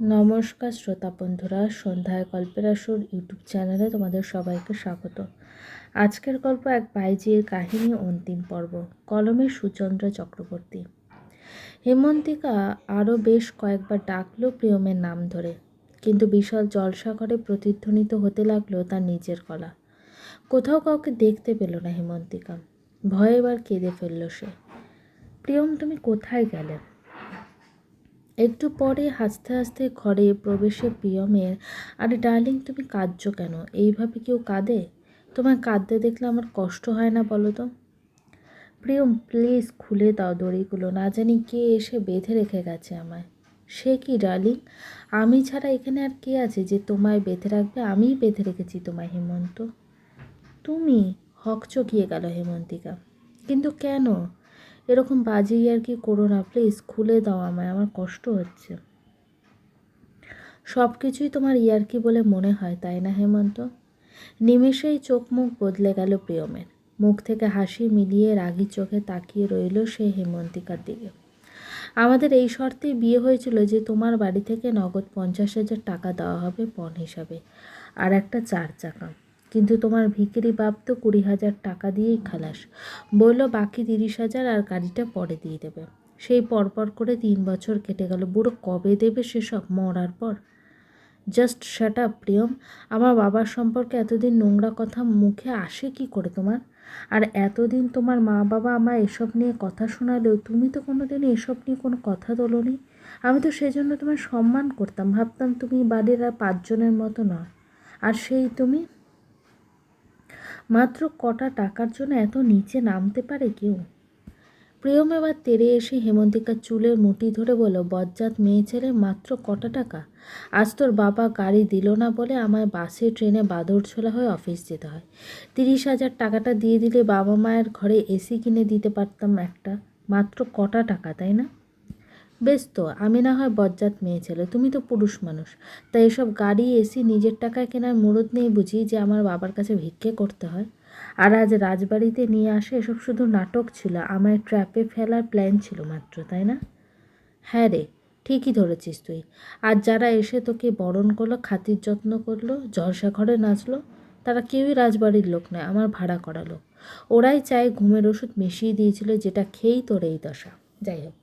নমস্কার শ্রোতা বন্ধুরা, সন্ধ্যায় গল্পের আসর ইউটিউব চ্যানেলে তোমাদের সবাইকে স্বাগত। আজকের গল্প এক বাইজির কাহিনী অন্তিম পর্ব, কলমে সুচন্দ্র চক্রবর্তী। হেমন্তিকা আরও বেশ কয়েকবার ডাকলো প্রিয়মের নাম ধরে, কিন্তু বিশাল জলসাগরে প্রতিধ্বনিত হতে লাগল তার নিজের গলা। কোথাও কাউকে দেখতে পেল না হেমন্তিকা। ভয়ে এবার কেঁদে ফেলল সে। প্রিয়ম, তুমি কোথায় গেলে? একটু পরে হাসতে হাসতে ঘরে প্রবেশে প্রিয়মের, আরে ডার্লিং, তুমি কাঁদছো কেন? এইভাবে কেউ কাঁদে? তোমার কাঁদতে দেখলে আমার কষ্ট হয় না বলো তো? প্রিয়ম, প্লিজ খুলে দাও দড়িগুলো। না জানি কে এসে বেঁধে রেখে গেছে আমায়। সে কি ডার্লিং? আমি ছাড়া এখানে আর কে আছে যে তোমায় বেঁধে রাখবে? আমিই বেঁধে রেখেছি তোমায়, হেমন্ত। তুমি হক চকিয়ে গেল হেমন্তিকা। কিন্তু কেন? এরকম বাজে আর কি করো না প্লিজ খুলে দাও আমায়, আমার কষ্ট হচ্ছে। সব কিছুই তোমার ইয়ার্কি বলে মনে হয়, তাই না হেমন্ত? নিমেষেই চোখ মুখ বদলে গেল প্রিয়মের। মুখ থেকে হাসি মিলিয়ে রাগি চোখে তাকিয়ে রইল সে হেমন্তিকার দিকে। আমাদের এই শর্তেই বিয়ে হয়েছিল যে তোমার বাড়ি থেকে নগদ পঞ্চাশ হাজার টাকা দেওয়া হবে পণ হিসাবে, আর একটা চার চাকা। কিন্তু তোমার ভিকিরি বাপ তো কুড়ি হাজার টাকা দিয়েই খালাস। বলল, বাকি তিরিশ হাজার আর গাড়িটা পরে দিয়ে দেবে। সেই পরপর করে তিন বছর কেটে গেল। বুড়ো কবে দেবে সেসব মরার পর? Just shut up, Priyam. আমার বাবার সম্পর্কে এতদিন নোংরা কথা মুখে আসে কি করে তোমার? আর এতদিন তোমার মা বাবা আমায় এসব নিয়ে কথা শোনালেও তুমি তো কোনো দিন এসব নিয়ে কোনো কথা তোলোনি। আমি তো সেজন্য তোমার সম্মান করতাম। ভাবতাম তুমি বাড়ির আর পাঁচজনের মতো নয়। আর সেই তুমি মাত্র কটা টাকার জন্য এত নিচে নামতে পারে কেউ? প্রিয়ম এবার তেরে এসে হেমন্তিকার চুলের মুঠি ধরে বলল, বজ্জাত মেয়ে ছেলে, মাত্র কটা টাকা? আজ তোর বাবা গাড়ি দিল না বলে আমায় বাসে, ট্রেনে বাদর ছোলা হয়ে অফিস যেতে হয়। তিরিশ হাজার টাকাটা দিয়ে দিলে বাবা মায়ের ঘরে এসি কিনে দিতে পারতাম একটা। মাত্র কটা টাকা, তাই না? বেশ তো, আমি না হয় বজ্জাত মেয়ে ছেলে, তুমি তো পুরুষ মানুষ। তাই এসব গাড়ি, এসি, নিজের টাকায় কেনার মুরত নেই বুঝি যে আমার বাবার কাছে ভিক্ষে করতে হয়। আর আজ রাজবাড়িতে নিয়ে আসে এসব শুধু নাটক ছিল আমার ট্র্যাপে ফেলার প্ল্যান ছিল মাত্র, তাই না? হ্যাঁ রে, ঠিকই ধরেছিস তুই। আর যারা এসে তোকে বরণ করল, খাতির যত্ন করল, জলসা ঘরে নাচলো, তারা কেউই রাজবাড়ির লোক নয়, আমার ভাড়া করা লোক। ওরাই চায় ঘুমের ওষুধ মিশিয়ে দিয়েছিল, যেটা খেয়েই তোর এই দশা। যাই হোক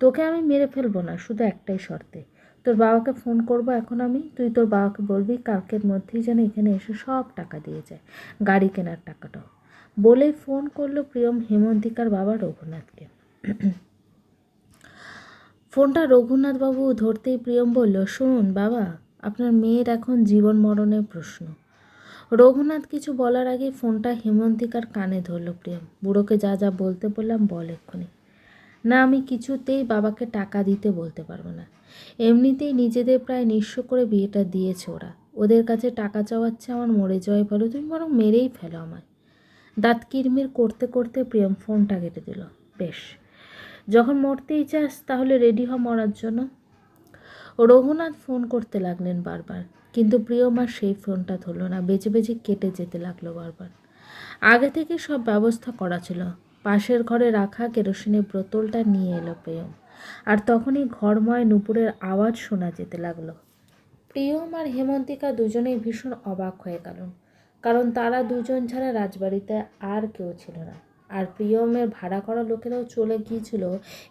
তোকে আমি মেরে ফেলব না, শুধু একটাই শর্তে। তোর বাবাকে ফোন করব এখন আমি, তুই তোর বাবাকে বলবি কালকের মধ্যেই যেন এখানে এসে সব টাকা দিয়ে যায়, গাড়ি কেনার টাকাটাও। বলেই ফোন করল প্রিয়ম হেমন্তিকার বাবা রঘুনাথকে। ফোনটা রঘুনাথবাবু ধরতেই প্রিয়ম বলল শুনুন বাবা, আপনার মেয়ের এখন জীবন মরণের প্রশ্ন। রঘুনাথ কিছু বলার আগে ফোনটা হেমন্তিকার কানে ধরল প্রিয়ম। বুড়োকে যা যা বলতে বললাম বল এক্ষুনি। না, আমি কিছুতেই বাবাকে টাকা দিতে বলতে পারব না। এমনিতেই নিজেদের প্রায় নিঃস্ব করে বিয়েটা দিয়েছে ওরা। ওদের কাছে টাকা চাওয়াচ্ছে আমার মরে যাওয়াই ভালো তুমি বরং মেরেই ফেলো আমায়। দাঁত কিরমির করতে করতে প্রিয়ম ফোনটা কেটে দিল। বেশ, যখন মরতেই চাস তাহলে রেডি হ মরার জন্য। রঘুনাথ ফোন করতে লাগলেন বারবার, কিন্তু প্রিয়ম আর সেই ফোনটা ধরল না, বেঁচে বেঁচে কেটে যেতে লাগল বারবার। আগে থেকে সব ব্যবস্থা করা ছিল। পাশের ঘরে রাখা কেরোসিনের বোতলটা নিয়ে এলো প্রিয়ম। আর তখনই ঘরময় নুপুরের আওয়াজ শোনা যেতে লাগল। প্রিয়ম আর হেমন্তিকা দুজনেই ভীষণ অবাক হয়ে গেল, কারণ তারা দুজন ছাড়া রাজবাড়িতে আর কেউ ছিল না। আর প্রিয়মের ভাড়া করা লোকেরাও চলে গিয়েছিল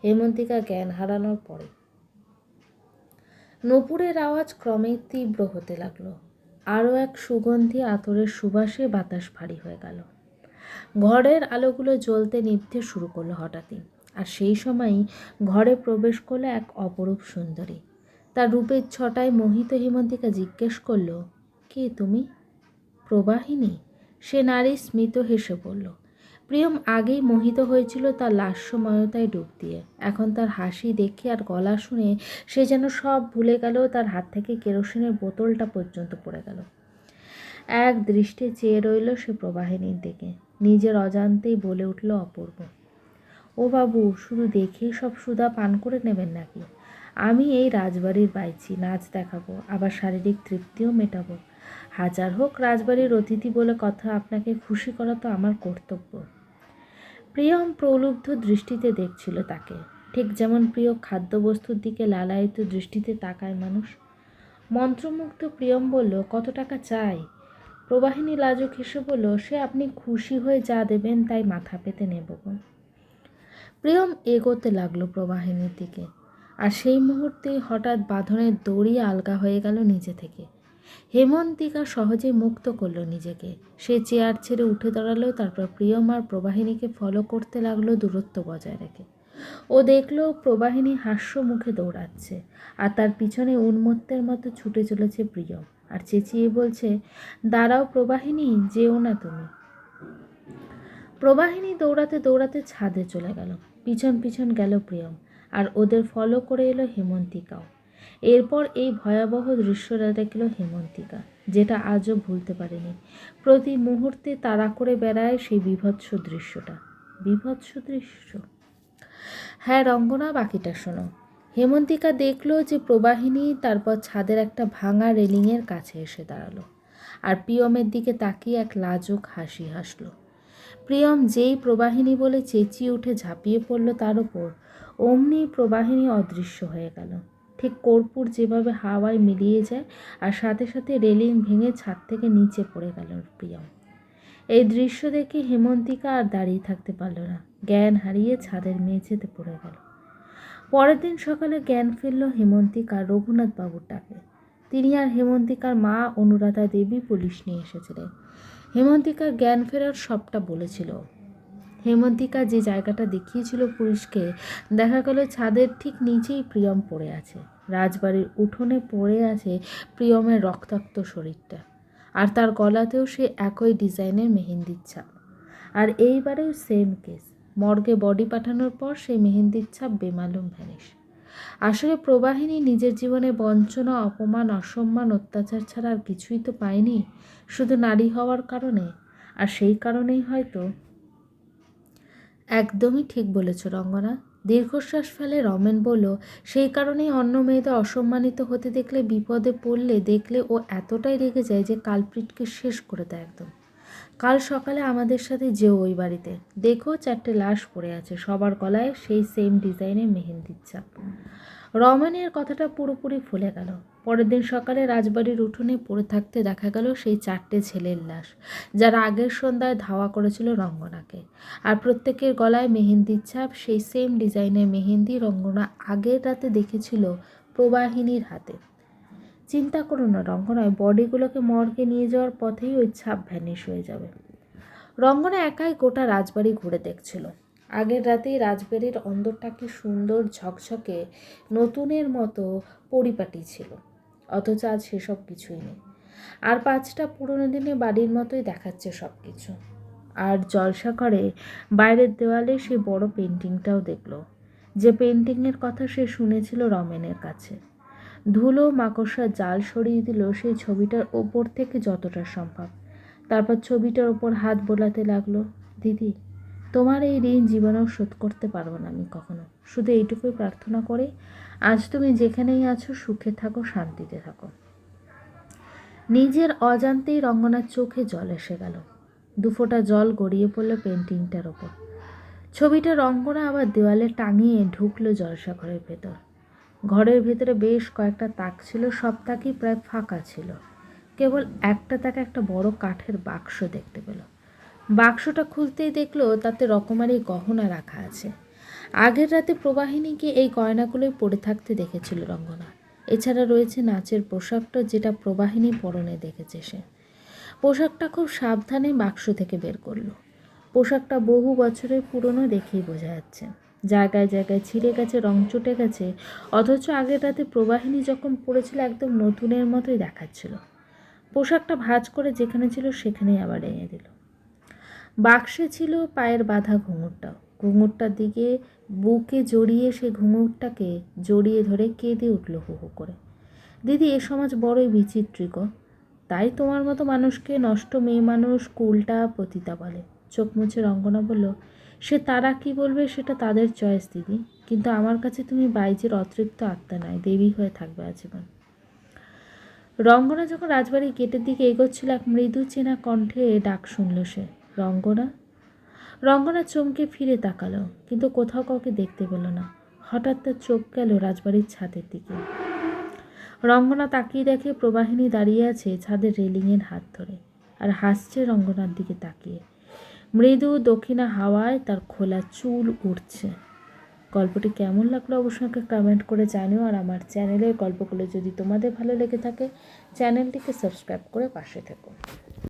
হেমন্তিকা জ্ঞান হারানোর পরে। নপুরের আওয়াজ ক্রমে তীব্র হতে লাগল। আরও এক সুগন্ধি আতরের সুবাসে বাতাস ভারী হয়ে গেল। ঘরের আলোগুলো জ্বলতে নিভতে শুরু করল হঠাৎই। আর সেই সময়ই ঘরে প্রবেশ করল এক অপরূপ সুন্দরী। তার রূপের ছটায় মোহিত হিমন্তিকা জিজ্ঞেস করল, কে তুমি? প্রবাহিনী? সে নারী স্মিত হেসে বলল, প্রিয়ম, আগেই মোহিত হয়েছিল তার লাস্যময়তায় ডুব দিয়ে। এখন তার হাসি দেখে আর গলা শুনে সে যেন সব ভুলে গেল, তার হাত থেকে কেরোসিনের বোতলটা পর্যন্ত পড়ে গেল। এক দৃষ্টে চেয়ে রইল সে প্রবাহিনীর দিকে। নিজের অজান্তেই বলে উঠল অপূর্ব। ও বাবু, শুধু দেখে সব সুদা পান করে নেবেন নাকি? আমি এই রাজবাড়ির বাইছি নাচ দেখাবো, আবার শারীরিক তৃপ্তিও মেটাবো। হাজার হোক রাজবাড়ির অতিথি বলে কথা, আপনাকে খুশি করা তো আমার কর্তব্য। প্রিয়ম প্রলুব্ধ দৃষ্টিতে দেখছিল তাকে। ঠিক যেমন প্রিয় খাদ্যবস্তুর দিকে লালায়িত দৃষ্টিতে তাকায় মানুষ। মন্ত্রমুগ্ধ প্রিয়ম বলল, কত টাকা চাই? প্রবাহিনী লাজুক হেসে বলল সে আপনি খুশি হয়ে যা দেবেন, তাই মাথা পেতে নেব। প্রিয়ম এগোতে লাগল প্রবাহিনীর দিকে। আর সেই মুহূর্তেই হঠাৎ বাঁধনের দড়ি আলগা হয়ে গেল নিজে থেকে। হেমন্তিকা সহজে মুক্ত করল নিজেকে। সে চেয়ার ছেড়ে উঠে দাঁড়াল, তারপর প্রিয়ম আর প্রবাহিনীকে ফলো করতে লাগল দূরত্ব বজায় রেখে। ও দেখল প্রবাহিনী হাস্য মুখে দৌড়াচ্ছে, আর তার পিছনে উন্মত্তের মতো ছুটে চলেছে প্রিয়ম। আর চেঁচিয়ে বলছে, দাঁড়াও প্রবাহিনী, যেও না তুমি। প্রবাহিনী দৌড়াতে দৌড়াতে ছাদে চলে গেল। পিছন পিছন গেল প্রিয়ম, আর ওদের ফলো করে এলো হেমন্তিকাও। এরপর এই ভয়াবহ দৃশ্যটা দেখল হেমন্তিকা, যেটা আজও ভুলতে পারেনি। প্রতি মুহূর্তে তাড়া করে বেড়ায় সেই বিভৎস দৃশ্যটা। বিভৎস দৃশ্য। হ্যাঁ রঙ্গনা, বাকিটা শোনো। হেমন্তিকা দেখল যে প্রবাহিনী তারপর ছাদের একটা ভাঙা রেলিংয়ের কাছে এসে দাঁড়াল। আর প্রিয়মের দিকে তাকিয়ে এক লাজুক হাসি হাসল। প্রিয়ম যেই প্রবাহিনী বলে চেঁচিয়ে উঠে ঝাঁপিয়ে পড়ল তার ওপর, অমনি প্রবাহিনী অদৃশ্য হয়ে গেল। ঠিক কর্পূর যেভাবে হাওয়ায় মিলিয়ে যায় আর সাথে সাথে রেলিং ভেঙে ছাদ থেকে নিচে পড়ে গেল প্রিয়ম। এই দৃশ্য দেখে হেমন্তিকা আর দাঁড়িয়ে থাকতে পারল না। জ্ঞান হারিয়ে ছাদের মেঝেতে পড়ে গেল। পরের দিন সকালে জ্ঞান ফিরল হেমন্তিকা রঘুনাথ বাবুর ডাকে তিনি আর হেমন্তিকার মা অনুরাধা দেবী পুলিশ নিয়ে এসেছিলেন। হেমন্তিকা জ্ঞান ফেরার সবটা বলেছিল। হেমন্তিকা যে জায়গাটা দেখিয়েছিল পুলিশকে, দেখা গেল ছাদের ঠিক নিচেই প্রিয়ম পড়ে আছে। রাজবাড়ির উঠোনে পড়ে আছে প্রিয়মের রক্তাক্ত শরীরটা। আর তার গলাতেও সে একই ডিজাইনের মেহেন্দির ছাপ। আর এইবারেও সেম কেস মর্গে বডি পাঠানোর পর সেই মেহেন্দির ছাপ বেমালুম ভ্যানিশ। আসলে প্রবাহিনী নিজের জীবনে বঞ্চনা, অপমান, অসম্মান, অত্যাচার ছাড়া আর কিছুই তো পায়নি। শুধু নারী হওয়ার কারণে। আর সেই কারণেই হয়তো একদমই ঠিক বলেছ রঙ্গনা। দীর্ঘশ্বাস ফেলে রমেন বলল, সেই কারণেই অন্য মেয়েদের অসম্মানিত হতে দেখলে, বিপদে পড়লে দেখলে ও এতটাই রেগে যায় যে কালপ্রিটকে শেষ করে দেয় একদম। কাল সকালে আমাদের সাথে যেও ওই বাড়িতে। দেখো চারটে লাশ পড়ে আছে, সবার গলায় সেই সেম ডিজাইনের মেহেন্দির ছাপ। রমেনের কথাটা পুরোপুরি ফুলে গেল। পরের দিন সকালে রাজবাড়ির উঠোনে পড়ে থাকতে দেখা গেল সেই চারটে ছেলের লাশ, যারা আগের সন্ধ্যায় ধাওয়া করেছিল রঙ্গনাকে। আর প্রত্যেকের গলায় মেহেন্দির ছাপ, সেই সেম ডিজাইনের মেহেন্দি রঙ্গনা আগের রাতে দেখেছিল প্রবাহিনীর হাতে। চিন্তা করো না, রঙ্গনায় বডিগুলোকে মর্গে নিয়ে যাওয়ার পথেই ওই ছাপ ভ্যানিশ হয়ে যাবে। রঙ্গনা একাই গোটা রাজবাড়ি ঘুরে দেখছিল। আগের রাতেই রাজবাড়ির অন্দরটা কি সুন্দর ঝকঝকে নতুনের মতো পরিপাটি ছিল। অথচ আজ সেসব কিছুই নেই। আর পাঁচটা পুরনো দিনে বাড়ির মতোই দেখাচ্ছে সব কিছু আর জলসা করে বাইরের দেওয়ালে সে বড় পেন্টিংটাও দেখল। যে পেন্টিংয়ের কথা সে শুনেছিল রমেনের কাছে। ধুলো মাকড়সা জাল সরিয়ে দিল সেই ছবিটার ওপর থেকে যতটা সম্ভব। তারপর ছবিটার ওপর হাত বোলাতে লাগল, দিদি, তোমার এই ঋণ জীবনেও শোধ করতে পারব না আমি কখনো। শুধু এইটুকুই প্রার্থনা করে আজ তুমি যেখানেই আছো সুখে থাকো, শান্তিতে থাকো। নিজের অজান্তেই রঙ্গনার চোখে জল এসে গেল। দুফোঁটা জল গড়িয়ে পড়ল পেন্টিংটার ওপর। ছবিটা রঙ্গনা আবার দেওয়ালে টাঙিয়ে ঢুকলো জলসা ঘরের ভেতর। ঘরের ভেতরে বেশ কয়েকটা তাক ছিল, সব তাকই প্রায় ফাঁকা ছিল। কেবল একটা তাকে একটা বড় কাঠের বাক্স দেখতে পেল। বাক্সটা খুলতেই দেখল তাতে রকমারি গহনা রাখা আছে। আগের রাতে প্রবাহিনীকে এই গয়নাগুলোই পরে থাকতে দেখেছিল রঙ্গনা। এছাড়া রয়েছে নাচের পোশাকটা যেটা প্রবাহিনী পরনে দেখেছে সে। পোশাকটা খুব সাবধানে বাক্স থেকে বের করল। পোশাকটা বহু বছরের পুরনো দেখেই বোঝা যাচ্ছে। জায়গায় জায়গায় ছিঁড়ে গেছে, রং চটে গেছে। অথচ আগের রাতে প্রবাহিনী যখন পড়েছিল, একদম নতুনের মতোই দেখাচ্ছিল। পোশাকটা ভাঁজ করে যেখানে ছিল, সেখানেই আবার এনে দিল। বাক্সে ছিল পায়ের বাঁধা ঘুঙুরটাও। ঘুঙুরটার দিকে বুকে জড়িয়ে সে ঘুঙুরটাকে জড়িয়ে ধরে কেঁদে উঠল হু হু করে। দিদি, এ সমাজ বড়ই বিচিত্রিক তাই তোমার মতো মানুষকে নষ্ট মেয়ে মানুষ কুলটা পতিতা বলে। চোখ মুছে রঙ্গনা বলল সে তারা কি বলবে সেটা তাদের চয়েস, দিদি। কিন্তু আমার কাছে তুমি বাইজের অতৃপ্ত আত্মা নয় দেবী হয়ে থাকবে আজীবন। রঙ্গনা যখন রাজবাড়ির গেটের দিকে এগোচ্ছিল, এক মৃদু চেনা কণ্ঠে ডাক শুনল সে, রঙ্গনা? রঙ্গনা চমকে ফিরে তাকালো, কিন্তু কোথাও কাউকে দেখতে পেল না। হঠাৎ তার চোখ গেল রাজবাড়ির ছাদের দিকে। রঙ্গনা তাকিয়ে দেখে প্রবাহিনী দাঁড়িয়ে আছে ছাদের রেলিংয়ের হাত ধরে, আর হাসছে রঙ্গনার দিকে তাকিয়ে। মৃদু দক্ষিণা হাওয়ায় তার খোলা চুল উঠছে গল্পটি কেমন লাগল অবশ্যই আমাকে কমেন্ট করে জানিও আর আমার চ্যানেলের গল্পগুলো যদি তোমাদের ভালো লেগে থাকে চ্যানেলটিকে সাবস্ক্রাইব করে পাশে থেকো।